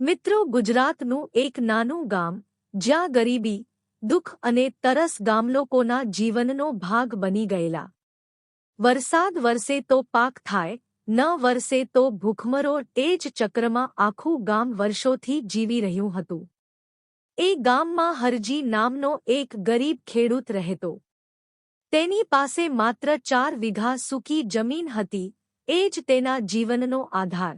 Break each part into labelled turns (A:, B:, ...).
A: મિત્રો, ગુજરાતનું એક નાનું ગામ, જ્યાં ગરીબી, દુઃખ અને તરસ ગામલોકોના જીવનનો ભાગ બની ગયેલા. વરસાદ વરસે તો પાક થાય, ન વરસે તો ભૂખમરો એ જ ચક્રમાં આખું ગામ વર્ષોથી જીવી રહ્યું હતું. એ ગામમાં હરજી નામનો એક ગરીબ ખેડૂત રહેતો. તેની પાસે માત્ર ચાર વીઘા સૂકી જમીન હતી, એ જ તેના જીવનનો આધાર.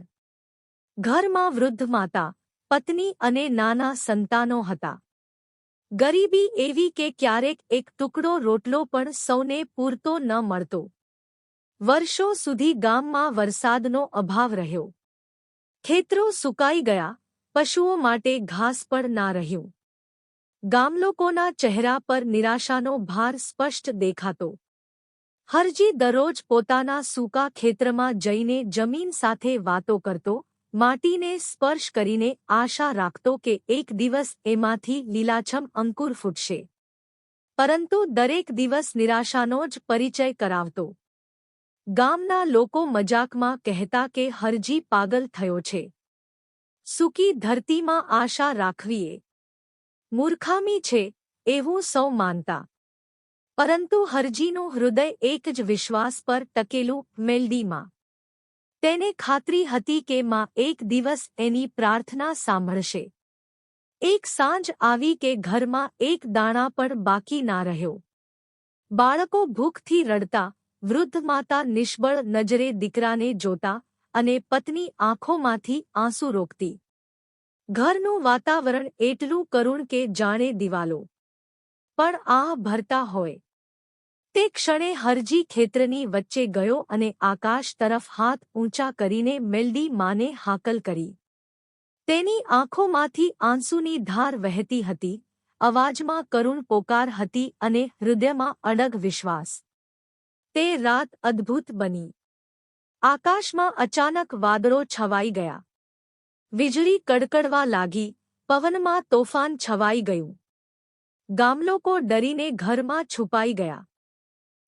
A: ઘરમાં વૃદ્ધ માતા, પત્ની અને નાના સંતાનો હતા. ગરીબી એવી કે ક્યારેક એક ટુકડો રોટલો પણ સૌને પૂરતો ન મળતો. વર્ષો સુધી ગામમાં વરસાદનો અભાવ રહ્યો. ખેતરો સુકાઈ ગયા, પશુઓ માટે ઘાસ પણ ના રહ્યું. ગામલોકોના ચહેરા પર નિરાશાનો ભાર સ્પષ્ટ દેખાતો. હરજી દરરોજ પોતાના સૂકા ખેતરમાં જઈને જમીન સાથે વાતો કરતો માટીને સ્પર્શ કરીને આશા રાખતો કે એક દિવસ એમાંથી લીલાછમ અંકુર ફૂટશે. પરંતુ દરેક દિવસ નિરાશાનો જ પરિચય કરાવતો. ગામના લોકો મજાકમાં કહેતા કે હરજી પાગલ થયો છે. સૂકી ધરતીમાં આશા રાખવીએ. મૂર્ખામી છે, એવું સૌ માનતા. પરંતુ હરજીનું હૃદય એક જ વિશ્વાસ પર ટકેલું મેલડીમાં. તેને ખાતરી હતી કે માં એક દિવસ એની પ્રાર્થના સાંભળશે. એક સાંજ આવી કે ઘરમાં એક દાણા પણ બાકી ના રહ્યો. બાળકો ભૂખથી રડતા, વૃદ્ધ માતા નિષ્બળ નજરે દીકરાને જોતા અને પત્ની આંખોમાંથી આંસુ રોકતી. ઘરનું વાતાવરણ એટલું કરુણ કે જાણે દિવાલો. પણ આહ ભરતા હોય. તે ક્ષણે હરજી ખેતરની વચ્ચે ગયો અને આકાશ તરફ હાથ ઊંચા કરીને મેલડી માને હાકલ કરી. તેની આંખોમાંથી આંસુની ધાર વહેતી હતી, અવાજમાં કરુણ પોકાર હતી અને હૃદયમાં અડગ વિશ્વાસ. તે રાત અદ્ભુત બની. આકાશમાં અચાનક વાદળો છવાઈ ગયા. વીજળી કડકડવા લાગી, પવનમાં તોફાન છવાઈ ગયું. ગામલોકો ડરીને ઘરમાં છુપાઈ ગયા.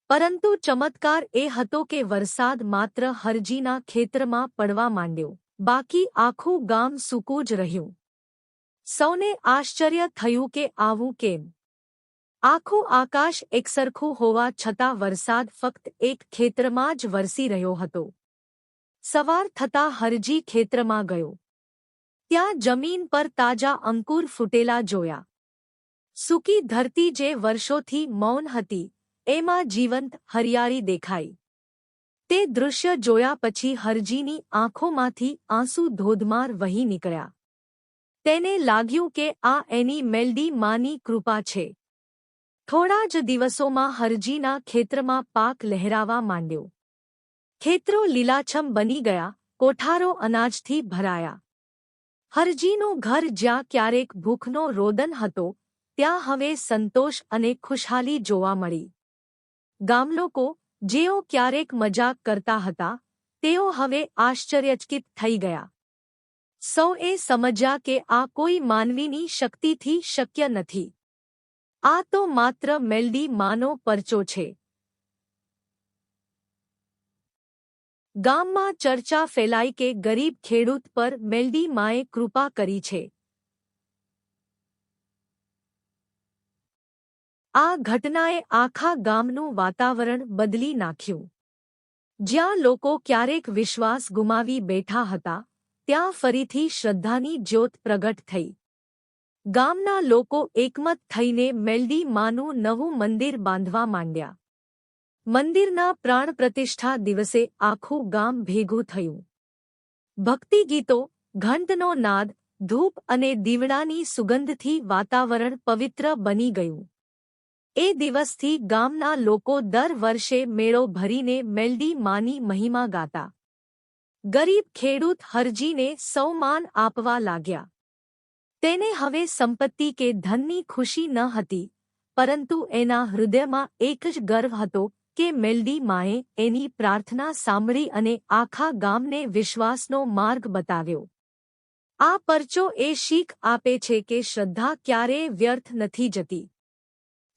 A: પરંતુ ચમત્કાર એ હતો કે વરસાદ માત્ર હરજીના ખેતરમાં પડવા માંડ્યો. બાકી આખું ગામ સૂકું જ રહ્યું. સૌને આશ્ચર્ય થયું કે આવું કેમ? આખું આકાશ એકસરખું હોવા છતાં વરસાદ ફક્ત એક ખેતરમાં જ વરસી રહ્યો હતો. સવાર થતાં હરજી ખેતરમાં ગયો. ત્યાં જમીન પર તાજા અંકુર ફૂટેલા જોયા. સૂકી ધરતી જે વર્ષોથી મૌન હતી એમાં જીવંત હરિયાળી દેખાઈ. તે દૃશ્ય જોયા પછી હરજીની આંખોમાંથી આંસુ ધોધમાર વહી નીકળ્યા. તેને લાગ્યું કે આ એની મેલડી માની કૃપા છે. થોડા જ દિવસોમાં હરજીના ખેતરમાં પાક લહેરાવા માંડ્યો. ખેતરો લીલાછમ બની ગયા, કોઠારો અનાજથી ભરાયા. હરજીનું ઘર જ્યાં ક્યારેક ભૂખનો રોદન હતો, ત્યાં હવે સંતોષ અને ખુશહાલી જોવા મળી. ગામલોકો જેઓ ક્યારેક મજાક કરતા હતા, તેઓ હવે આશ્ચર્યચકિત થઈ ગયા. સૌએ સમજ્યા કે આ કોઈ માનવીની શક્તિથી શક્ય નથી. આ તો માત્ર મેલ્ડી માનો પરચો છે. ગામમાં ચર્ચા ફેલાઈ કે ગરીબ ખેડૂત પર મેલ્ડી માએ કૃપા કરી છે. આ ઘટનાએ આખા ગામનું વાતાવરણ બદલી નાખ્યું. જ્યાં લોકો ક્યારેક વિશ્વાસ ગુમાવી બેઠા હતા, ત્યાં ફરીથી શ્રદ્ધાની જ્યોત પ્રગટ થઈ. ગામના લોકો એકમત થઈને મેલડી માનું નવું મંદિર બાંધવા માંડ્યા. મંદિરના પ્રાણ પ્રતિષ્ઠા દિવસે આખું ગામ ભેગું થયું. ભક્તિ ગીતો ઘંટનો નાદ, ધૂપ અને દીવડાની સુગંધથી વાતાવરણ પવિત્ર બની ગયું. એ દિવસથી ગામના લોકો દર વર્ષે મેળો ભરીને મેલડી માની મહિમા ગાતા. ગરીબ ખેડૂત હરજીને સૌમાન આપવા લાગ્યા. તેને હવે સંપત્તિ કે ધનની ખુશી ન હતી, પરંતુ એના હૃદયમાં એક જ ગર્વ હતો કે મેલડી માએ એની પ્રાર્થના સાંભળી અને આખા ગામને વિશ્વાસનો માર્ગ બતાવ્યો. આ પરચો એ શીખ આપે છે કે શ્રદ્ધા ક્યારેય વ્યર્થ નથી જતી.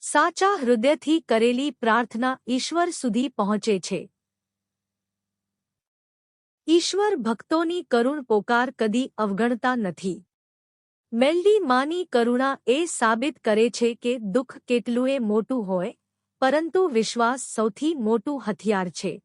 A: સાચા હૃદયથી કરેલી પ્રાર્થના ઈશ્વર સુધી પહોંચે છે. ઈશ્વર ભક્તોની કરુણ પોકાર કદી અવગણતા નથી. મેલડી માની કરુણા એ સાબિત કરે છે કે દુઃખ કેટલુંય મોટું હોય, પરંતુ વિશ્વાસ સૌથી મોટું હથિયાર છે.